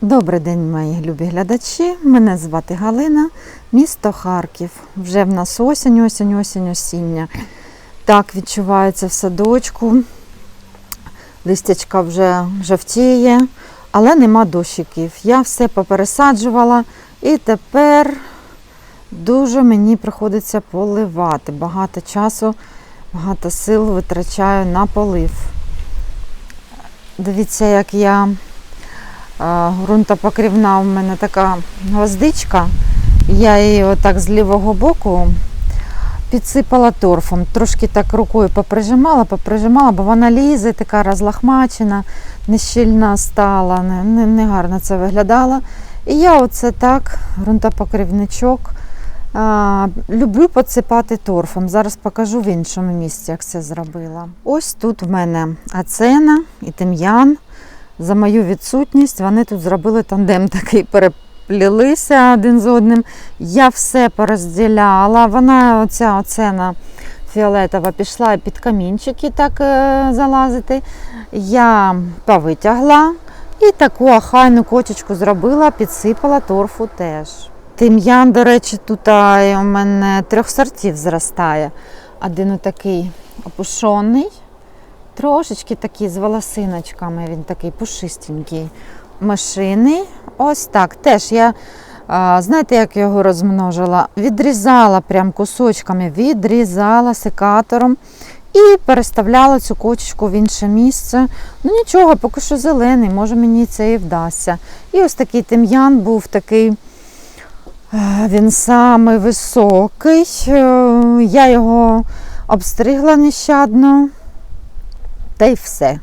Добрий день, мої любі глядачі. Мене звати Галина, місто Харків. Вже в нас осінь, осінь, осінь, осіння. Так відчувається в садочку. Листячка вже жовтіє, але нема дощиків. Я все попересаджувала і тепер дуже мені приходиться поливати. Багато часу, багато сил витрачаю на полив. Дивіться, як я а, ґрунтопокрівна у мене така гвоздичка. Я її отак з лівого боку підсипала торфом. Трошки так рукою поприжимала, поприжимала, бо вона лізе, така розлахмачена, нещільна стала, не, не, не це виглядало. І я оце так, ґрунтопокривничок, а, люблю підсипати торфом. Зараз покажу в іншому місці, як це зробила. Ось тут в мене ацена і тим'ян. За мою відсутність вони тут зробили тандем такий, переплілися один з одним. Я все порозділяла. Вона, оця оцена фіолетова, пішла під камінчики так е, залазити. Я повитягла і таку ахайну кочечку зробила, підсипала торфу теж. Тим'ян, до речі, тут у мене трьох сортів зростає. Один отакий опушений, трошечки такий з волосиночками, він такий пушистенький. Машини. Ось так. Теж я, знаєте, як його розмножила? Відрізала прям кусочками, відрізала секатором і переставляла цю кочечку в інше місце. Ну нічого, поки що зелений, може мені це і вдасться. І ось такий тим'ян був такий. Він самий високий. Е, Я його обстригла нещадно. Та й все.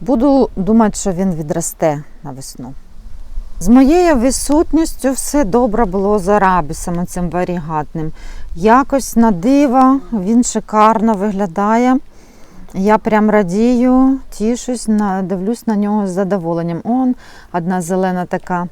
Буду думати, що він відросте на весну. З моєю відсутністю все добре було з арабісом цим варігатним. Якось на диво він шикарно виглядає. Я прям радію, тішусь, дивлюсь на нього з задоволенням. Он одна зелена така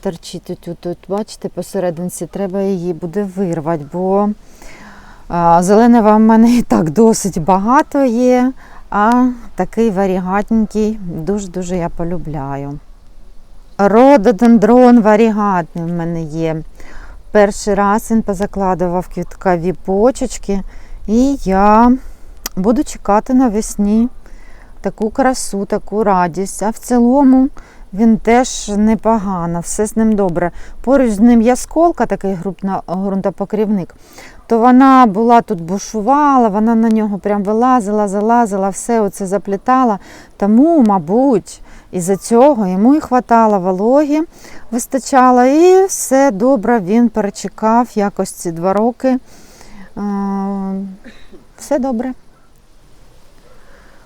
торчить тут, тут, бачите, посерединці, треба її буде вирвати, бо зеленого в мене і так досить багато є, а такий варігатненький дуже-дуже я полюбляю. Рододендрон варігатний в мене є. Перший раз він позакладував квіткові почечки, і я буду чекати навесні таку красу, таку радість. А в цілому він теж непогано, все з ним добре. Поруч з ним ясколка, такий грунтно- ґрунтопокрівник, то вона була тут бушувала, вона на нього прям вилазила, залазила, все оце заплітала. Тому, мабуть, із-за цього йому і хватало вологи, вистачало, і все добре, він перечекав якось ці два роки. Все добре.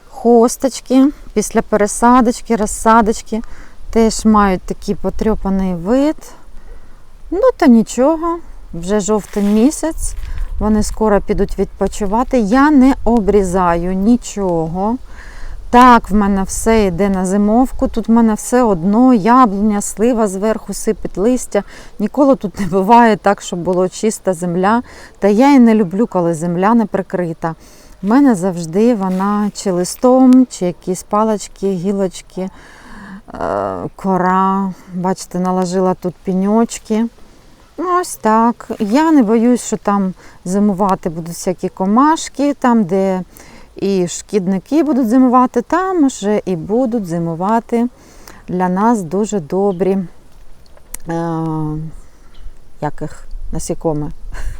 Хосточки після пересадочки, розсадочки теж мають такий потрьопаний вид. Ну, та нічого, вже жовтень місяць, вони скоро підуть відпочивати. Я не обрізаю нічого. Так, в мене все йде на зимовку. Тут в мене все одно, яблуня, слива зверху сипить листя. Ніколи тут не буває так, щоб було чиста земля. Та я і не люблю, коли земля не прикрита. В мене завжди вона чи листом, чи якісь палочки, гілочки, е, кора. Бачите, наложила тут піньочки. Ось так. Я не боюсь, що там зимувати будуть всякі комашки, там, де і шкідники будуть зимувати, там вже і будуть зимувати для нас дуже добрі е, яких насікоми.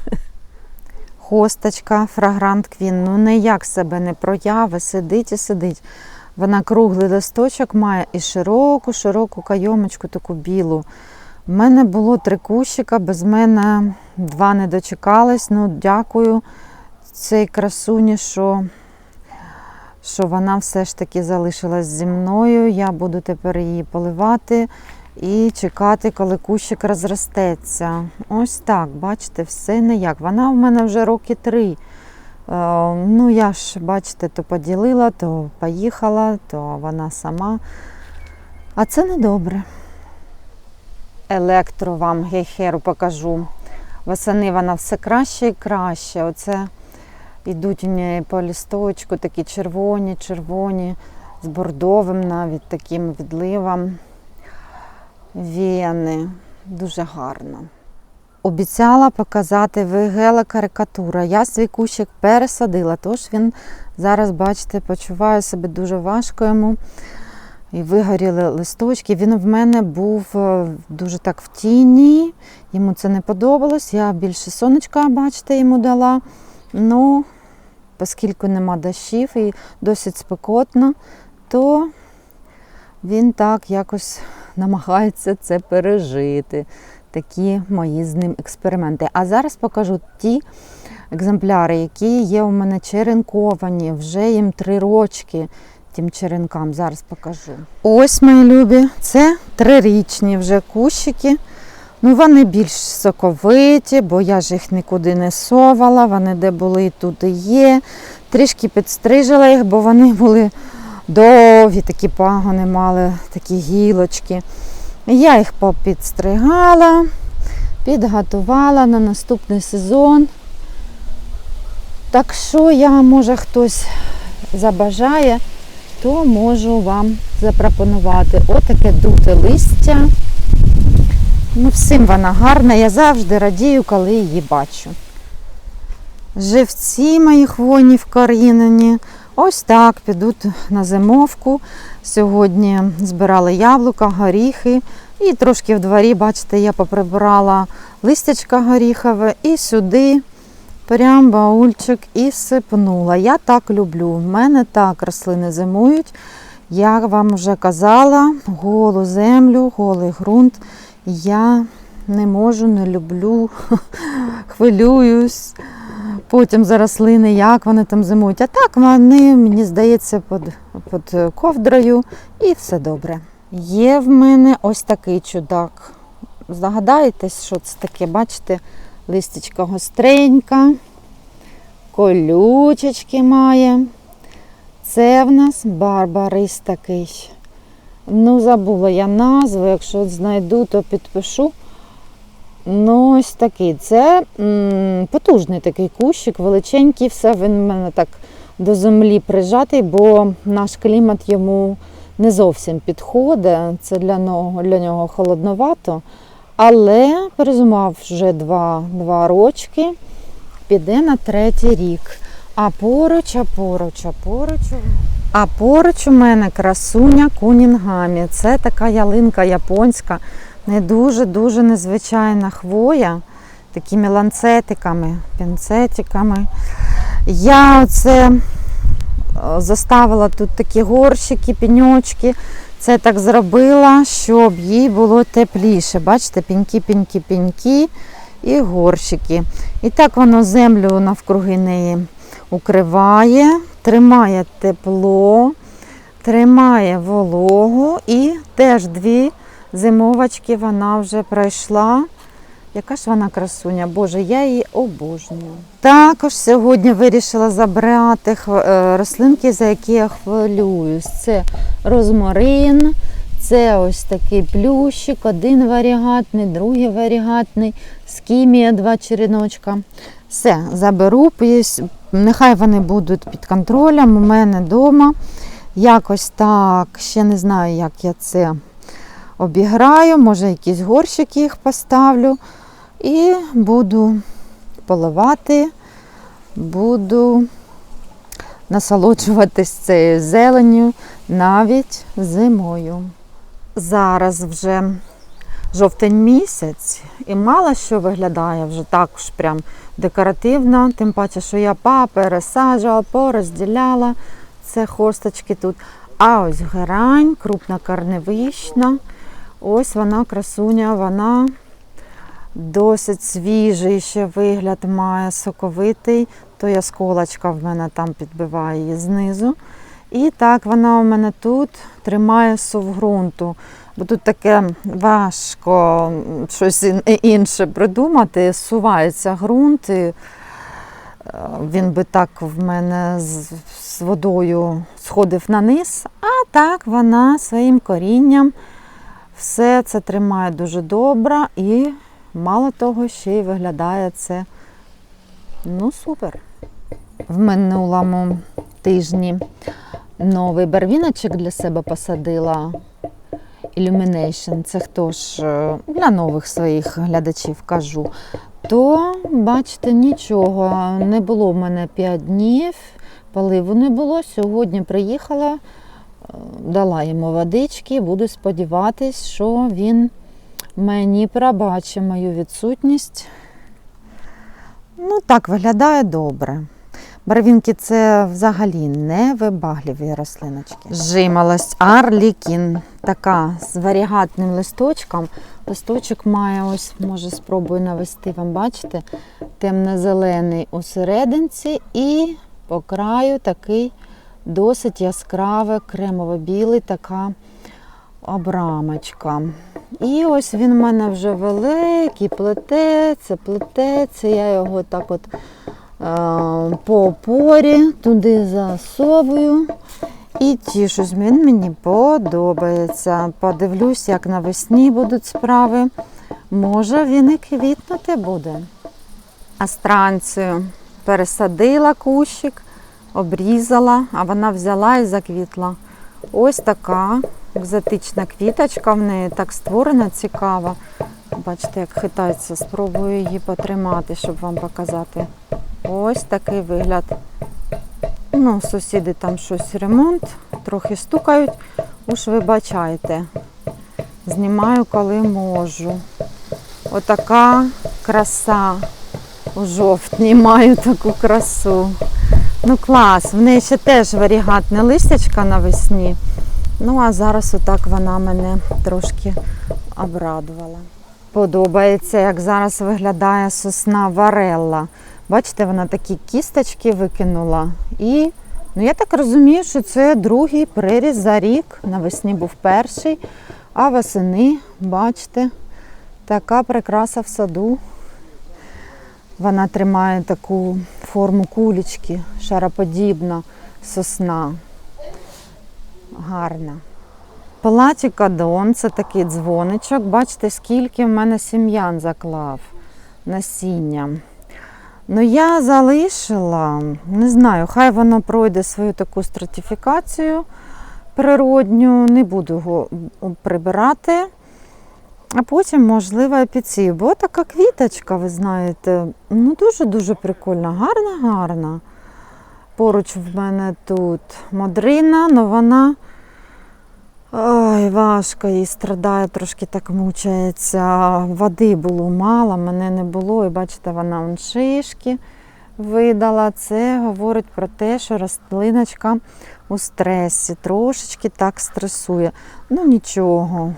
Хосточка, фрагрант квін, ну ніяк себе не прояви, сидить і сидить. Вона круглий листочок має і широку, широку кайомочку, таку білу. У мене було три кущика, без мене два не дочекались. Ну, дякую цій красуні, що, що вона все ж таки залишилась зі мною. Я буду тепер її поливати і чекати, коли кущик розростеться. Ось так, бачите, все ніяк. Вона в мене вже роки три. Е, Ну, я ж, бачите, то поділила, то поїхала, то вона сама. А це не добре. Електро вам гейхеру покажу. Восени вона все краще і краще. Оце йдуть у неї по лісточку такі червоні, червоні, з бордовим навіть таким відливом. вени. Дуже гарно. Обіцяла показати вигела карикатура. Я свій кущик пересадила, тож він зараз, бачите, почуває себе дуже важко йому. І вигоріли листочки. Він в мене був е, дуже так в тіні. Йому це не подобалось. Я більше сонечка, бачите, йому дала. Ну, оскільки нема дощів і досить спекотно, то він так якось намагається це пережити. Такі мої з ним експерименти. А зараз покажу ті екземпляри, які є у мене черенковані, вже їм три рочки тим черенкам. Зараз покажу. Ось, мої любі, це трирічні вже кущики. Ну, вони більш соковиті, бо я ж їх нікуди не совала. Вони де були, тут і є. Трішки підстрижила їх, бо вони були довгі, такі пагони мали, такі гілочки. Я їх попідстригала, підготувала на наступний сезон. Так що я, може, хтось забажає, то можу вам запропонувати отаке дуте листя. Ну, всім вона гарна, я завжди радію, коли її бачу. Живці мої хвойні вкорінені. Ось так підуть на зимовку. Сьогодні збирали яблука, горіхи. І трошки в дворі, бачите, я поприбирала листячка горіхове і сюди прям баульчик і сипнула. Я так люблю. В мене так рослини зимують. Я вам вже казала, голу землю, голий ґрунт. Я не можу, не люблю, хвилююсь. Потім за рослини, як вони там зимують. А так вони, мені здається, під, під ковдрою і все добре. Є в мене ось такий чудак. Здогадаєтесь, що це таке? Бачите, листячка гостренька, колючечки має. Це в нас барбарис такий. Ну, забула я назву, якщо знайду, то підпишу. Ну, ось такий. Це м, потужний такий кущик, величенький, все він в мене так до землі прижатий, бо наш клімат йому не зовсім підходить. Це для нього, для нього холодновато. Але перезумав вже два, два рочки, піде на третій рік. А поруч, а поруч, а поруч. А поруч у мене красуня кунінгамі. Це така ялинка японська, не дуже-дуже незвичайна хвоя, такими ланцетиками, пінцетиками. Я оце е, заставила тут такі горщики, піньочки. Це так зробила, щоб їй було тепліше. Бачите, піньки і горщики. І так воно землю навкруги неї укриває, тримає тепло, тримає вологу і теж дві зимовочки вона вже пройшла. Яка ж вона красуня, Боже, я її обожнюю. Також сьогодні вирішила забрати е, рослинки, за які я хвилююсь. Це розмарин, це ось такий плющик, один варігатний, другий варігатний, скімія, два череночка. Все, заберу, нехай вони будуть під контролем у мене вдома. Якось так, ще не знаю, як я це обіграю, може якісь горщики їх поставлю. І буду поливати, буду насолоджуватись цією зеленню навіть зимою. Зараз вже жовтень місяць і мало що виглядає вже також прям декоративно, тим паче, що я пересаджувала, порозділяла це хосточки тут. А ось герань, крупна карневична. Ось вона красуня, вона досить свіжий ще вигляд має, соковитий. То я сколочка в мене там підбиває її знизу. І так вона у мене тут тримає совґрунту. Бо тут таке важко щось інше придумати. Сувається ґрунт. І е, він би так в мене з водою сходив на низ, а так вона своїм корінням все це тримає дуже добре і мало того, ще й виглядає це ну супер. В минулому тижні новий барвіночок для себе посадила. Illumination, це хто ж е, для нових своїх глядачів кажу, то бачите, нічого. Не було в мене 5 днів, поливу не було. Сьогодні приїхала, е, дала йому водички, буду сподіватись, що він мені пробачить мою відсутність. Ну, так виглядає добре. Барвінки це взагалі не вибагливі рослиночки. Жимолость Арлікін, така з варігатним листочком. Листочок має ось, може, спробую навести вам, бачите, темно-зелений у серединці і по краю такий досить яскравий, кремово-білий, така обрамочка. І ось він в мене вже великий, плететься, плететься. Я його так от е, по опорі туди засовую. І тішусь, він мені подобається. Подивлюсь, як навесні будуть справи. Може, він і квітнути буде. Астранцію пересадила кущик, обрізала, а вона взяла і заквітла. Ось така екзотична квіточка в неї так створена, цікава. Бачите, як хитається. Спробую її потримати, щоб вам показати. Ось такий вигляд. Ну, сусіди там щось ремонт, трохи стукають. Уж вибачайте. Знімаю, коли можу. Отака краса. У жовтні маю таку красу. Ну клас, в неї ще теж варігатне листячка навесні. Ну, а зараз отак вона мене трошки обрадувала. Подобається, як зараз виглядає сосна варелла. Бачите, вона такі кісточки викинула. І ну, я так розумію, що це другий приріз за рік. Навесні був перший, а восени, бачите, така прикраса в саду. Вона тримає таку форму кулічки, шароподібна сосна. Гарна. Палатікадон це такий дзвоничок. Бачите, скільки в мене сім'ян заклав насіння. Ну, я залишила, не знаю, хай воно пройде свою таку стратифікацію природню, не буду його прибирати. А потім, можливо, і. Бо така квіточка, ви знаєте, ну дуже-дуже прикольна, гарна, гарна. Поруч в мене тут модрина, але вона ой, важко їй страдає, трошки так мучається. Води було мало, мене не було. І бачите, вона вон шишки видала. Це говорить про те, що рослиночка у стресі, трошечки так стресує. Ну нічого,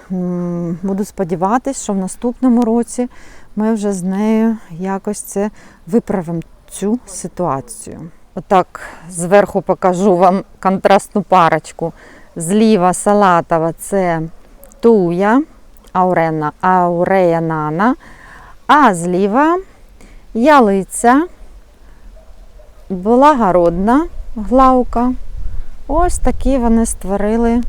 буду сподіватися, що в наступному році ми вже з нею якось це виправимо цю ситуацію. Отак зверху покажу вам контрастну парочку. Зліва салатова це туя, аурена, ауреянана, а зліва ялиця, благородна главка. Ось такі вони створили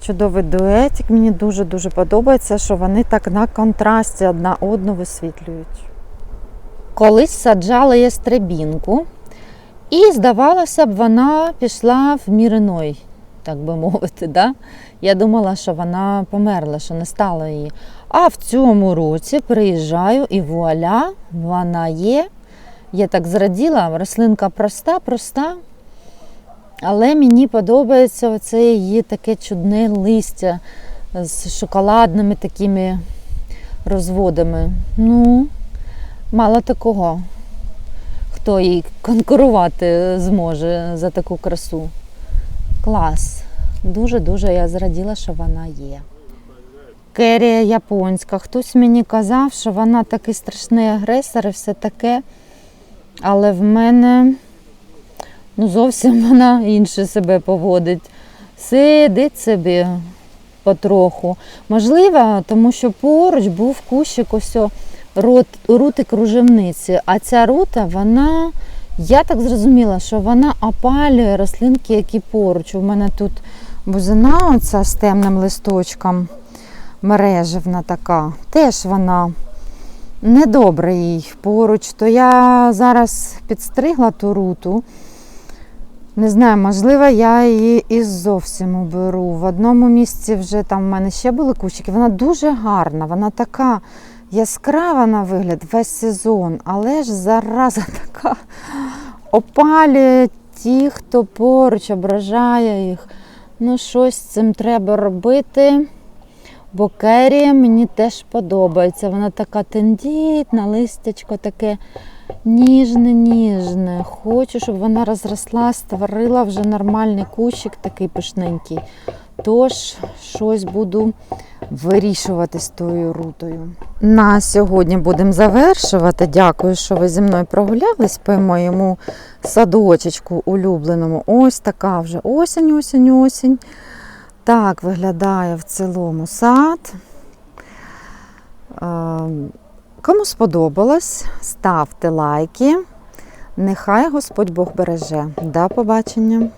чудовий дуетик. Мені дуже-дуже подобається, що вони так на контрасті одна одну висвітлюють. Колись саджала ястребінку, і, здавалося б, вона пішла в міриной, так би мовити. Да? Я думала, що вона померла, що не стало її. А в цьому році приїжджаю і вуаля, вона є. Я так зраділа, рослинка проста, проста. Але мені подобається оце її таке чудне листя з шоколадними такими розводами. Ну, мало такого, хто їй конкурувати зможе за таку красу. Клас. Дуже-дуже я зраділа, що вона є. Керія японська. Хтось мені казав, що вона такий страшний агресор і все таке. Але в мене ну, зовсім вона інше себе поводить. Сидить собі потроху. Можливо, тому що поруч був кущик ось о, рот, рути кружевниці. А ця рута, вона, я так зрозуміла, що вона опалює рослинки, які поруч. У мене тут бузина оця з темним листочком, мережевна така. Теж вона недобре їй поруч. То я зараз підстригла ту руту. Не знаю, можливо, я її і зовсім уберу. В одному місці вже там в мене ще були кущики. Вона дуже гарна, вона така яскрава на вигляд весь сезон, але ж зараза така опалює ті, хто поруч ображає їх. Ну, щось з цим треба робити. Бо керія мені теж подобається. Вона така тендітна, листячко таке ніжне, ніжне. Хочу, щоб вона розросла, створила вже нормальний кущик, такий пишненький. Тож щось буду вирішувати з тою рутою. На сьогодні будемо завершувати. Дякую, що ви зі мною прогулялись по моєму садочечку улюбленому. Ось така вже осінь, осінь, осінь. Так виглядає в цілому сад. Е, Кому сподобалось, ставте лайки. Нехай Господь Бог береже. До побачення!